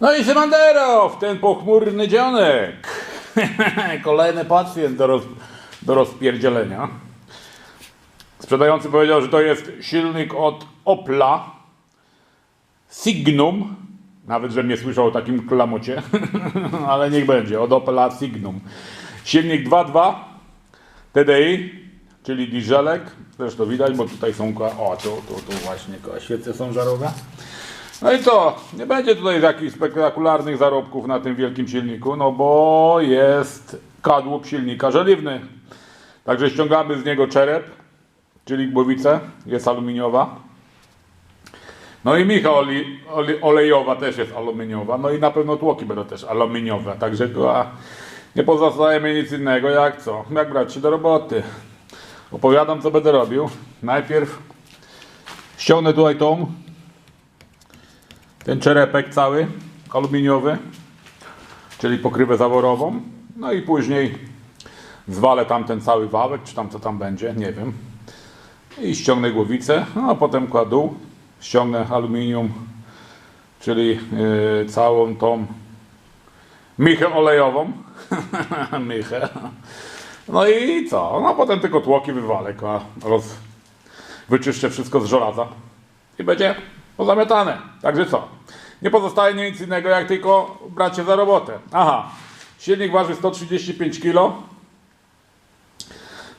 No i Symandero w ten pochmurny dzionek. Kolejny pacjent do, roz, do rozpierdzielenia. Sprzedający powiedział, że to jest silnik od Opla Signum. Nawet, że nie słyszał o takim klamocie, ale niech będzie, od Opla Signum. Silnik 2.2 TDI, czyli dieselek. Zresztą widać, bo tutaj są, o tu, tu, tu właśnie koła świece są żarowe. No i co? Nie będzie tutaj jakichś spektakularnych zarobków na tym wielkim silniku, no bo jest kadłub silnika żeliwny. Także ściągamy z niego czerep, czyli głowicę, jest aluminiowa. No i micha oli, oli, olejowa też jest aluminiowa, no i na pewno tłoki będą też aluminiowe, także a, nie pozostaje mi nic innego jak co, jak brać się do roboty. Opowiadam co będę robił. Najpierw ściągnę tutaj tą ten czerepek cały aluminiowy, czyli pokrywę zaworową. No i później zwalę tam ten cały wałek, czy tam co tam będzie, nie wiem. I ściągnę głowicę, no a potem kładę, ściągnę aluminium, czyli yy, całą tą michę olejową. michę. No i co? No potem tylko tłoki wywalę, a roz... wyczyszczę wszystko z żelaza i będzie pozamiatane. Także co? Nie pozostaje nic innego, jak tylko brać się za robotę. Aha, silnik waży 135 kg.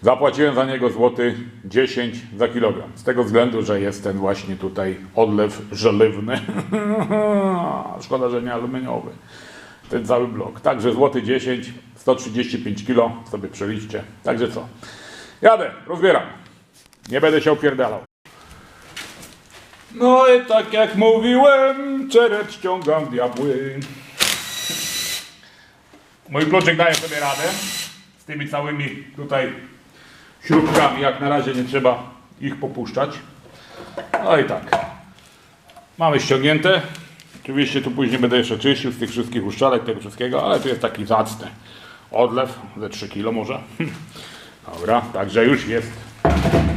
Zapłaciłem za niego złoty 10 za kilogram. Z tego względu, że jest ten właśnie tutaj odlew żeliwny. Szkoda, że nie aluminiowy. Ten cały blok. Także złoty 10, 135 kg sobie przeliczcie. Także co? Jadę, rozbieram. Nie będę się opierdalał. No i tak jak mówiłem, czerep ściągam diabły. Mój kluczyk daje sobie radę z tymi całymi tutaj śrubkami. Jak na razie nie trzeba ich popuszczać. No i tak. Mamy ściągnięte. Oczywiście tu później będę jeszcze czyścił z tych wszystkich uszczelek, tego wszystkiego, ale tu jest taki zacny odlew, ze 3 kg może. Dobra, także już jest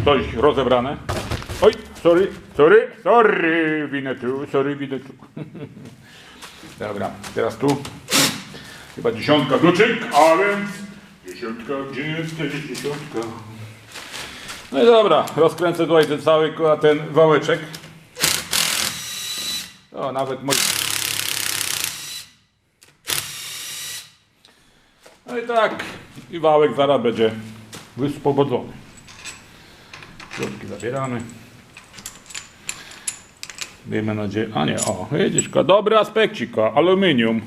dość rozebrane. Sorry, sorry, sorry, winę tu, sorry, winę tu. Dobra, teraz tu. Chyba dziesiątka kluczyk, a więc dziesiątka, gdzie jest dziesiątka? No i dobra, rozkręcę tutaj ten cały ten wałeczek. O, nawet mój... No i tak, i wałek zaraz będzie wyspobodzony. Środki zabieramy. Miejmy nadzieję. A nie, o, widzisz, dobry aspekcik, aluminium.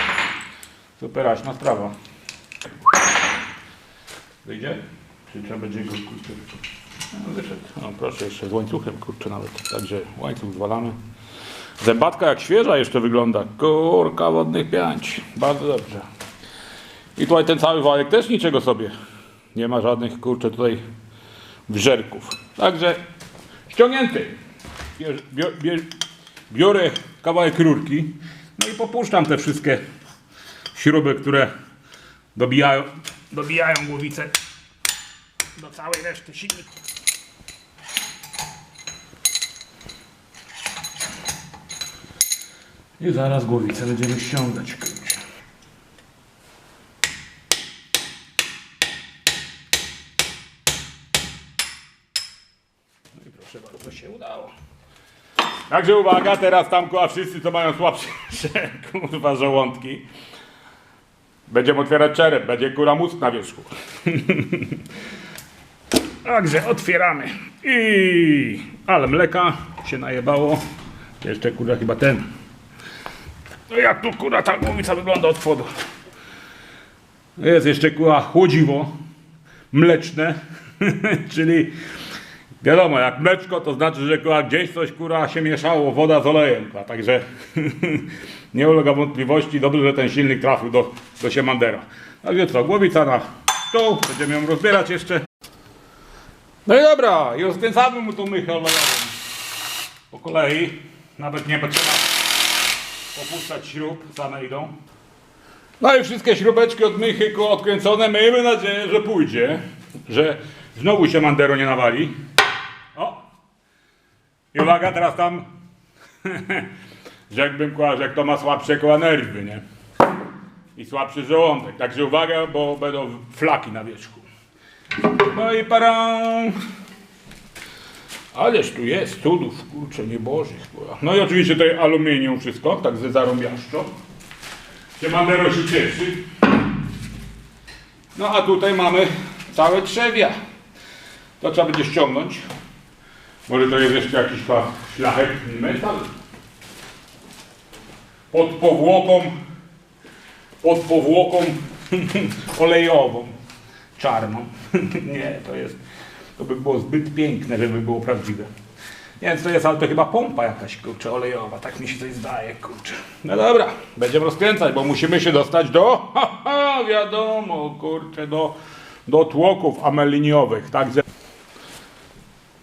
Superaśna sprawa. Wyjdzie? Czy trzeba będzie go kurczę? No, wyszedł. No, proszę, jeszcze z łańcuchem, kurczę nawet. Także łańcuch zwalamy. Zębatka jak świeża jeszcze wygląda. Kurka wodnych pięć. Bardzo dobrze. I tutaj ten cały wałek też niczego sobie. Nie ma żadnych, kurczę, tutaj wżerków. Także ściągnięty. Bier, bier, biorę kawałek rurki, no i popuszczam te wszystkie śruby, które dobijają, dobijają głowicę do całej reszty silnika. I zaraz głowicę będziemy ściągać. No i proszę bardzo, się udało. Także uwaga, teraz tam koła wszyscy, co mają słabsze kurwa żołądki. Będziemy otwierać czerep, będzie kura mózg na wierzchu. Także otwieramy. I ale mleka się najebało. Jeszcze kurwa chyba ten. No jak tu kurwa ta głowica wygląda od spodu. Jest jeszcze kurwa chłodziwo mleczne, czyli Wiadomo, jak mleczko, to znaczy, że gdzieś coś kurwa się mieszało, woda z olejem. Także nie ulega wątpliwości, dobrze, że ten silnik trafił do, do Siemandera. Także co, głowica na stół, będziemy ją rozbierać jeszcze. No i dobra, i rozkręcamy mu tą mychę olejową. Po kolei, nawet nie trzeba opuszczać śrub, same idą. No i wszystkie śrubeczki od mychy odkręcone, miejmy nadzieję, że pójdzie, że znowu się Mandero nie nawali. I uwaga, teraz tam rzekłbym, że kto ma słabsze koła nerwy, nie? I słabszy żołądek. Także uwaga, bo będą flaki na wierzchu. No i para. Ależ tu jest cudów, kurczę, niebożych. kurwa. No i oczywiście tutaj aluminium wszystko, tak ze zarąbiaszczo. Siemandero się cieszy. No a tutaj mamy całe trzewia. To trzeba będzie ściągnąć. Może to jest jeszcze jakiś chyba szlachetny metal. Pod powłoką, pod powłoką olejową, czarną. Nie, to jest, to by było zbyt piękne, żeby było prawdziwe. Nie wiem, to jest, ale to chyba pompa jakaś, kurczę, olejowa, tak mi się coś zdaje, kurczę. No dobra, będziemy rozkręcać, bo musimy się dostać do, haha, wiadomo, kurczę, do, do tłoków ameliniowych, także...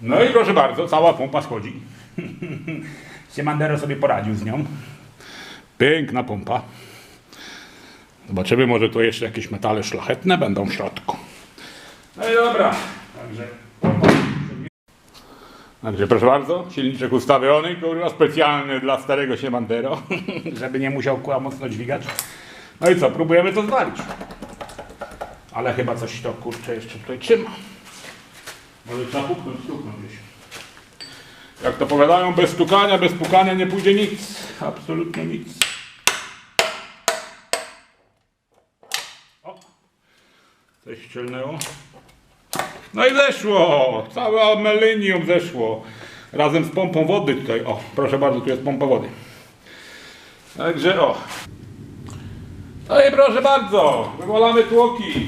No i proszę bardzo, cała pompa schodzi. Siemandero sobie poradził z nią. Piękna pompa. Zobaczymy, może tu jeszcze jakieś metale szlachetne będą w środku. No i dobra, także... Także proszę bardzo, silniczek ustawiony, kurwa, specjalny dla starego Siemandero, żeby nie musiał kła mocno dźwigać. No i co, próbujemy to zwalić. Ale chyba coś to, kurczę, jeszcze tutaj trzyma. Może trzeba puknąć, stuknąć gdzieś. Jak to powiadają, bez stukania, bez pukania nie pójdzie nic. Absolutnie nic. O! Coś ścielnęło. No i zeszło! Całe amelinium zeszło. Razem z pompą wody tutaj. O, proszę bardzo, tu jest pompa wody. Także o. No i proszę bardzo, wywalamy tłoki.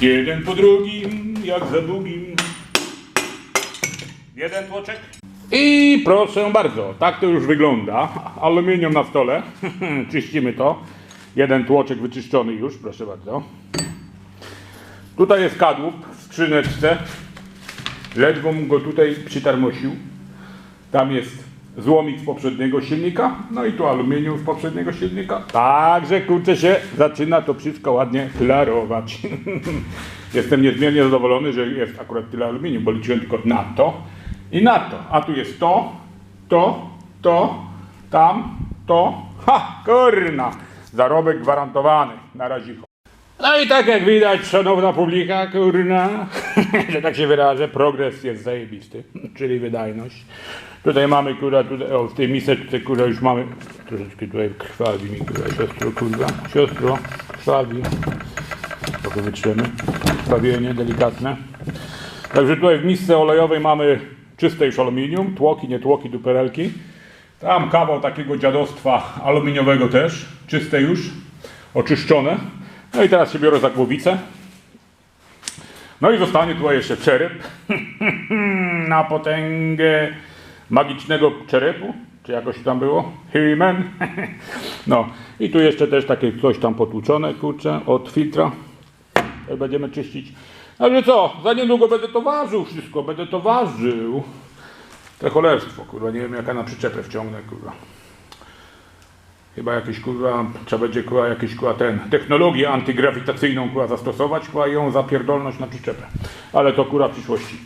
Jeden po drugim, jak za długim. Jeden tłoczek. I proszę bardzo, tak to już wygląda. Aluminium na stole. Czyścimy to. Jeden tłoczek wyczyszczony już, proszę bardzo. Tutaj jest kadłub w skrzyneczce. Ledwo go tutaj przytarmosił. Tam jest złomik z poprzedniego silnika, no i tu aluminium z poprzedniego silnika. Także kurczę się zaczyna to wszystko ładnie klarować. Jestem niezmiernie zadowolony, że jest akurat tyle aluminium, bo liczyłem tylko na to i na to. A tu jest to, to, to, tam, to. Ha, kurna! Zarobek gwarantowany. Na razie. No i tak jak widać, szanowna publika, kurna, że tak się wyrażę, progres jest zajebisty, czyli wydajność. Tutaj mamy, kurwa, tutaj, o, w tej miseczce, kurwa, już mamy, troszeczkę tutaj krwawi mi, kurwa, siostro, kurwa, siostro, krwawi. Trochę wytrzymy, krwawienie delikatne. Także tutaj w misce olejowej mamy czyste już aluminium, tłoki, nie tłoki, duperelki. Tam kawał takiego dziadostwa aluminiowego też, czyste już, oczyszczone. No i teraz się biorę za głowicę. No i zostanie tutaj jeszcze czerep na potęgę magicznego czerepu, czy jakoś tam było, He-Man. No i tu jeszcze też takie coś tam potłuczone, kurczę, od filtra. Będziemy czyścić. Ale co, za niedługo będę to ważył wszystko, będę to ważył. To cholerstwo, kurwa, nie wiem jaka na przyczepę wciągnę, kurwa. Chyba jakieś kurwa, trzeba będzie kurwa jakieś kurwa ten, technologię antygrawitacyjną kurwa zastosować kurwa i ją zapierdolność na przyczepę. Ale to kurwa w przyszłości.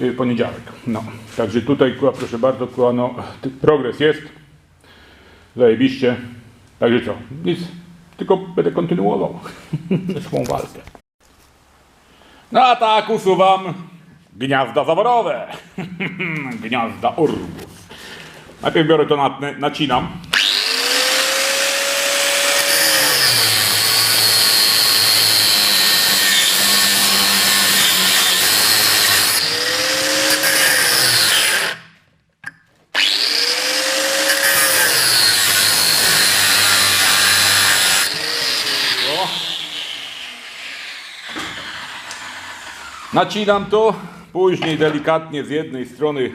Y, Poniedziałek. No. Także tutaj kurwa proszę bardzo kurwa no progres jest. Zajebiście. Także co? Nic. Tylko będę kontynuował swą walkę. No a tak usuwam gniazda zaworowe. gniazda orłów. Najpierw biorę to na, nacinam. Nacinam to, później delikatnie z jednej strony,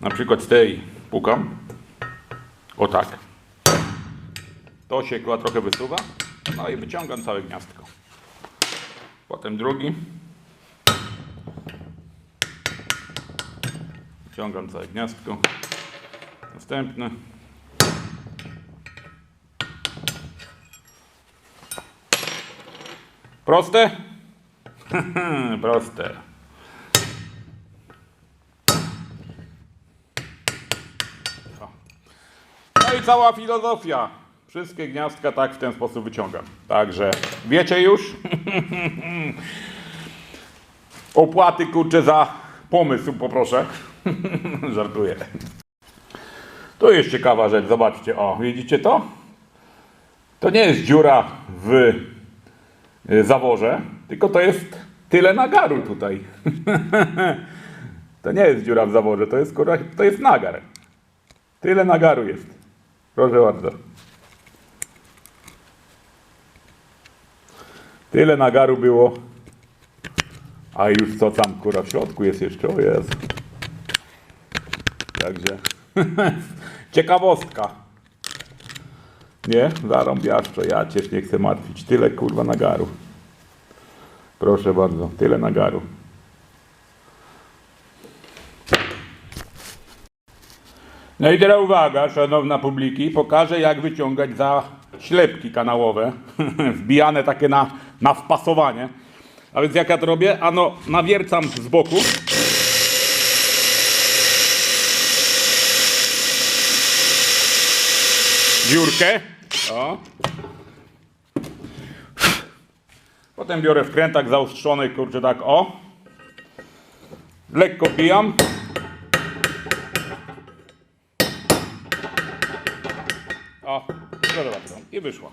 na przykład z tej, pukam. O tak. To się chyba trochę wysuwa. No i wyciągam całe gniazdko. Potem drugi. Wyciągam całe gniazdko. Następne. Proste? Proste. No i cała filozofia. Wszystkie gniazdka tak w ten sposób wyciągam. Także wiecie już. Opłaty kurczę za pomysł poproszę. Żartuję. Tu jest ciekawa rzecz, zobaczcie. O, widzicie to? To nie jest dziura w y, zaworze, tylko to jest tyle nagaru tutaj. to nie jest dziura w zaworze, to jest, kurwa, to jest nagar. Tyle nagaru jest. Proszę bardzo. Tyle nagaru było. A już co tam kurwa w środku jest jeszcze, o Jezu. Także ciekawostka. Nie? Zarąbiaszczo, ja cię nie chcę martwić. Tyle kurwa nagaru. Proszę bardzo, tyle nagaru. No i teraz uwaga, szanowna publiki, pokażę jak wyciągać za ślepki kanałowe, wbijane takie na, na wpasowanie. A więc jak ja to robię? Ano, nawiercam z boku. Dziurkę. O. Potem biorę wkrętak zaostrzony, kurczę tak o. Lekko bijam. O, bardzo. I wyszło.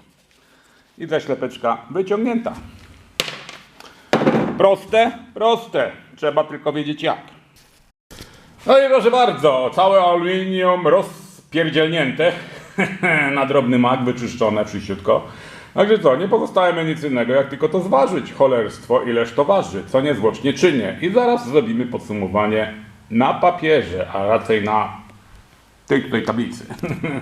I ta ślepeczka wyciągnięta. Proste, proste. Trzeba tylko wiedzieć jak. No i proszę bardzo, całe aluminium rozpierdzielnięte na drobny mak, wyczyszczone przyściutko. Także co, nie pozostaje mi nic innego, jak tylko to zważyć. Cholerstwo, ileż to waży, co niezwłocznie czynię. I zaraz zrobimy podsumowanie na papierze, a raczej na tej tutaj tablicy.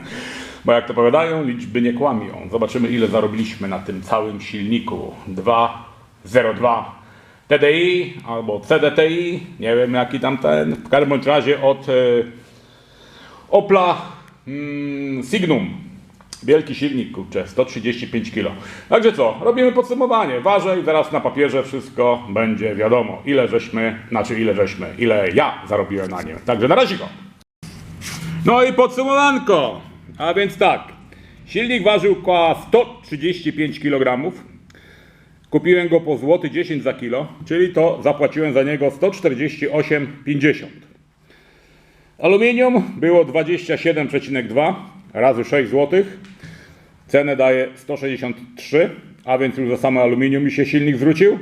Bo jak to powiadają, liczby nie kłamią. Zobaczymy, ile zarobiliśmy na tym całym silniku. 202 TDI albo CDTI, nie wiem jaki tam ten. W każdym razie od e, Opla mm, Signum. Wielki silnik, kurczę, 135 kg. Także co, robimy podsumowanie. Ważę i zaraz na papierze wszystko będzie wiadomo. Ile żeśmy, znaczy ile żeśmy, ile ja zarobiłem na nim. Także na razie go. No i podsumowanko. A więc tak. Silnik ważył około 135 kg. Kupiłem go po złoty 10 za kilo, czyli to zapłaciłem za niego 148,50. Aluminium było 27,2 razy 6 zł. Cenę daje 163, a więc już za same aluminium mi się silnik zwrócił.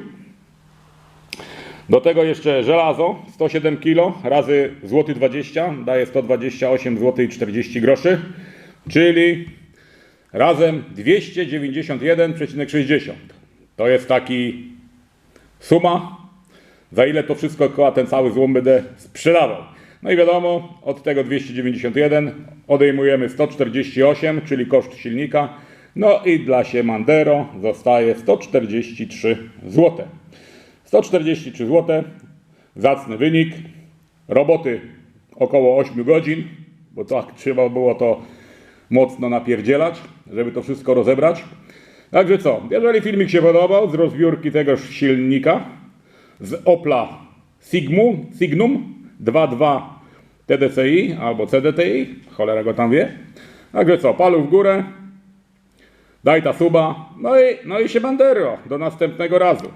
Do tego jeszcze żelazo 107 kg razy złoty 20 daje 128 zł i 40 groszy, czyli razem 291,60. To jest taki suma, za ile to wszystko koła ten cały złom będę sprzedawał. No i wiadomo, od tego 291 odejmujemy 148, czyli koszt silnika. No i dla Siemandero zostaje 143 zł. 143 zł, zacny wynik. Roboty około 8 godzin, bo tak trzeba było to mocno napierdzielać, żeby to wszystko rozebrać. Także co, jeżeli filmik się podobał z rozbiórki tegoż silnika z Opla Sigmu, Signum 2.2 TDCi albo CDTi, cholera go tam wie. Także co, palu w górę, daj ta suba, no i, no i się bandero, do następnego razu.